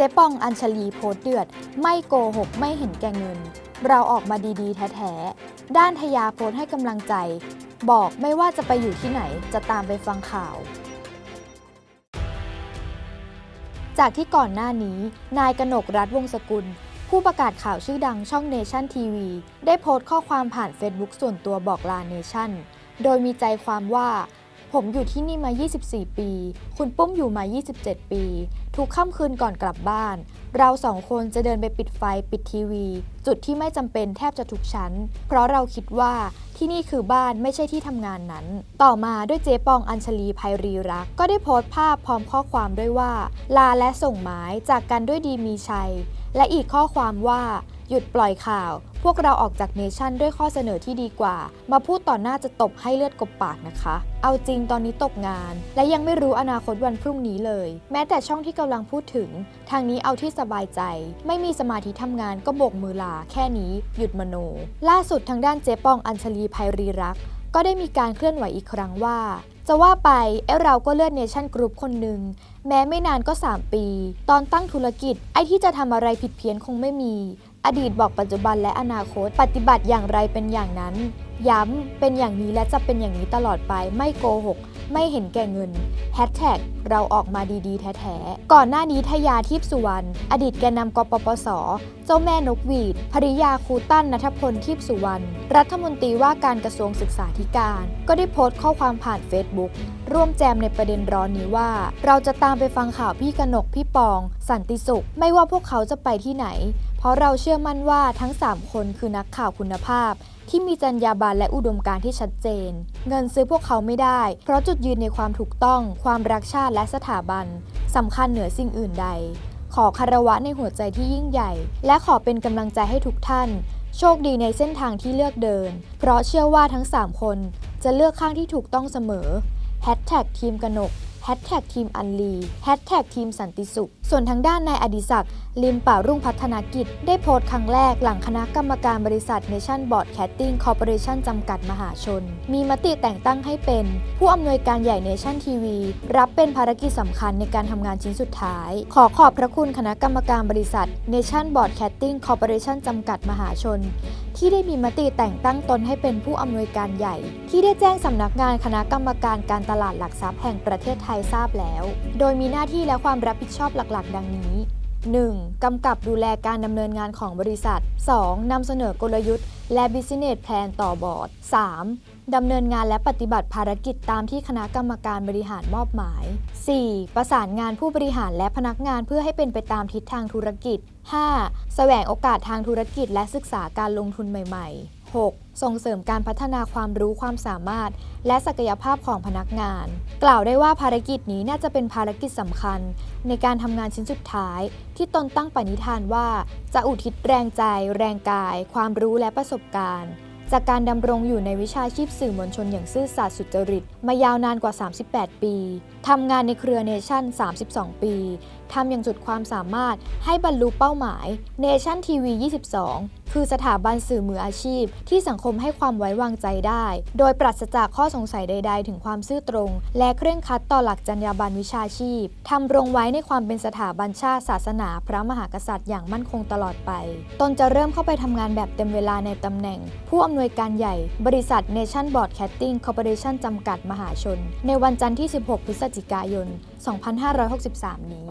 เจ๊ปองอัญชลีโพสเดือด ไม่โกหกไม่เห็นแก่เงิน เราออกมาดีๆ แท้ๆ ด้านทยาโพสให้กำลังใจ บอกไม่ว่าจะไปอยู่ที่ไหนจะตามไปฟังข่าว จากที่ก่อนหน้านี้ นายกนกรัฐวงศกุล ผู้ประกาศข่าวชื่อดังช่องเนชั่นทีวีได้โพสต์ข้อความผ่าน Facebook ส่วนตัวบอกลาเนชั่น โดยมีใจความว่า ผมอยู่ที่นี่มา 24 ปี คุณปุ้มอยู่มา 27 ปี ทุกค่ำคืนก่อนกลับบ้าน เราสองคนจะเดินไปปิดไฟปิดทีวี จุดที่ไม่จำเป็นแทบจะทุกชั้น เพราะเราคิดว่าที่นี่คือบ้านไม่ใช่ที่ทำงานนั้น ต่อมาด้วยเจ๊ปองอัญชลีภัยรีรัก ก็ได้โพสต์ภาพพร้อมข้อความด้วยว่า ลาและส่งหมายจากกันด้วยดีมีชัย และอีกข้อความว่า หยุดปล่อยข่าว พวกเราออกจากเนชั่นด้วยข้อเสนอที่ดีกว่า มาพูดต่อหน้าจะตบให้เลือดกบปากนะคะ เอาจริงตอนนี้ตกงาน และยังไม่รู้อนาคตวันพรุ่งนี้เลย แม้แต่ช่องที่กำลังพูดถึง ทางนี้เอาที่สบายใจ ไม่มีสมาธิทำงานก็โบกมือลา แค่นี้ หยุดมโน ล่าสุดทางด้านเจ๊ปองอัญชลีภัยรีรักษ์ก็ได้มีการเคลื่อนไหวอีกครั้งว่า จะว่าไปเอ้เราก็เลือดเนชั่นกรุ๊ปคนหนึ่งแม้ไม่นานก็ 3 ปี ตอนตั้งธุรกิจ ไอ้ที่จะทำอะไรผิดเพี้ยนคงไม่มี อดีตบอกปัจจุบันและอนาคต ปฏิบัติอย่างไรเป็นอย่างนั้น ย้ำเป็นอย่างนี้และจะเป็นอย่างนี้ตลอดไป ไม่โกหก ไม่เห็นแก่เงินแฮชแท็กเราออกมาดีๆ แท้ๆ ก่อนหน้านี้ทยาทิพสุวรรณ อดีตแกนนำกปปส เจ้าแม่นกหวีด ภริยาครูตั้นนัทพลทิพสุวรรณ รัฐมนตรีว่าการกระทรวงศึกษาธิการ ก็ได้โพสต์ข้อความผ่านเฟซบุ๊กร่วมแจมในประเด็นร้อนนี้ว่า เราจะตามไปฟังข่าวพี่กนกพี่ปอง สันติสุข ไม่ว่าพวกเขาจะไปที่ไหน เพราะเราเชื่อมั่นว่าทั้ง 3 คนคือนักข่าวคุณภาพ ที่มีจรรยาบรรณและอุดมการณ์ที่ชัดเจน เงินซื้อพวกเขาไม่ได้ เพราะจุดยืนในความถูกต้อง ความรักชาติและสถาบันสำคัญเหนือสิ่งอื่นใด ขอคารวะในหัวใจที่ยิ่งใหญ่ และขอเป็นกำลังใจให้ทุกท่าน โชคดีในเส้นทางที่เลือกเดิน เพราะเชื่อว่าทั้ง 3 คน จะเลือกข้างที่ถูกต้องเสมอแฮชแท็กทีมกนก ฮชแท็กทีมอันลีแฮชแท็กทีมสันติสุข ส่วนทางด้านนายอดิศักดิ์ลิมป่ารุ่งพัฒนากิจ ได้โพสต์ครั้งแรกหลังคณะกรรมการบริษัท Nation Broadcasting Corporation จำกัดมหาชน มีมติแต่งตั้งให้เป็น ผู้อำนวยการใหญ่ Nation TV รับเป็นภารกิจสำคัญในการทำงานชิ้นสุดท้าย ขอขอบพระคุณคณะกรรมการบริษัท Nation Broadcasting Corporation จำกัดมหาชน ที่ได้มีมติแต่งตั้งตนให้เป็นผู้อำนวยการใหญ่ ที่ได้แจ้งสำนักงานคณะกรรมการการตลาดหลักทรัพย์แห่งประเทศไทยทราบแล้ว โดยมีหน้าที่และความรับผิดชอบหลักๆ ดังนี้ 1. กำกับดูแลการดำเนินงานของบริษัท 2. นำเสนอกลยุทธ์ และ Business Plan ต่อบอร์ด 3. ดำเนินงานและปฏิบัติภารกิจตามที่คณะกรรมการบริหารมอบหมาย 4. ประสานงานผู้บริหารและพนักงานเพื่อให้เป็นไปตามทิศทางธุรกิจ 5. แสวงโอกาสทางธุรกิจและศึกษาการลงทุนใหม่ ๆ 6. ส่งเสริมการพัฒนาความรู้ความสามารถ และศักยภาพของพนักงาน กล่าวได้ว่าภารกิจนี้น่าจะเป็นภารกิจสำคัญ ในการทำงานชิ้นสุดท้าย ที่ตนตั้งปณิธานว่า จะอุทิศแรงใจ แรงกาย ความรู้และประสบการณ์ จากการดำรงอยู่ในวิชาชีพสื่อมวลชนอย่างซื่อสัตย์สุจริต มายาวนานกว่า 38 ปี ทำงานในเครือเนชั่น 32 ปี ทำอย่างสุดความสามารถให้บรรลุเป้าหมายเนชั่นทีวี 22 คือสถาบันสื่อมืออาชีพ ที่สังคมให้ความไว้วางใจได้ โดยปราศจากข้อสงสัยใด ๆ ถึงความซื่อตรง และเคร่งครัดต่อหลักจรรยาบรรณวิชาชีพทำรงไว้ในความเป็นสถาบันชาติศาสนา พระมหากษัตริย์อย่างมั่นคงตลอดไป ตนจะเริ่มเข้าไปทำงานแบบเต็มเวลาในตำแหน่ง ผู้อำนวยการใหญ่ บริษัท Nation Broadcasting Corporation จำกัดมหาชน ในวันจันทร์ที่ 16 พฤศจิกายน 2563 นี้